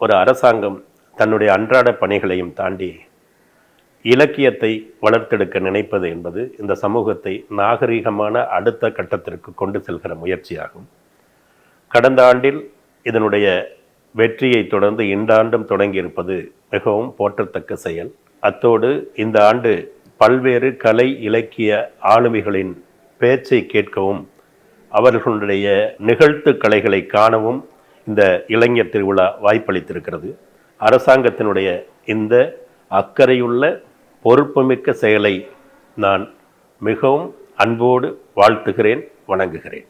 ஒரு அரசாங்கம் தன்னுடைய அன்றாட பணிகளையும் தாண்டி இலக்கியத்தை வளர்த்தெடுக்க நினைப்பது என்பது இந்த சமூகத்தை நாகரிகமான அடுத்த கட்டத்திற்கு கொண்டு செல்கிற முயற்சியாகும். கடந்த ஆண்டில் இதனுடைய வெற்றியை தொடர்ந்து இந்த ஆண்டும் தொடங்கியிருப்பது மிகவும் போற்றத்தக்க செயல். அத்தோடு இந்த ஆண்டு பல்வேறு கலை இலக்கிய ஆளுமைகளின் பேச்சை கேட்கவும் அவர்களுடைய நிகழ்த்து கலைகளை காணவும் இந்த இளைஞர் திருவிழா வாய்ப்பளித்திருக்கிறது. அரசாங்கத்தினுடைய இந்த அக்கறையுள்ள பொறுப்புமிக்க செயலை நான் மிகவும் அன்போடு வாழ்த்துகிறேன் வணங்குகிறேன்.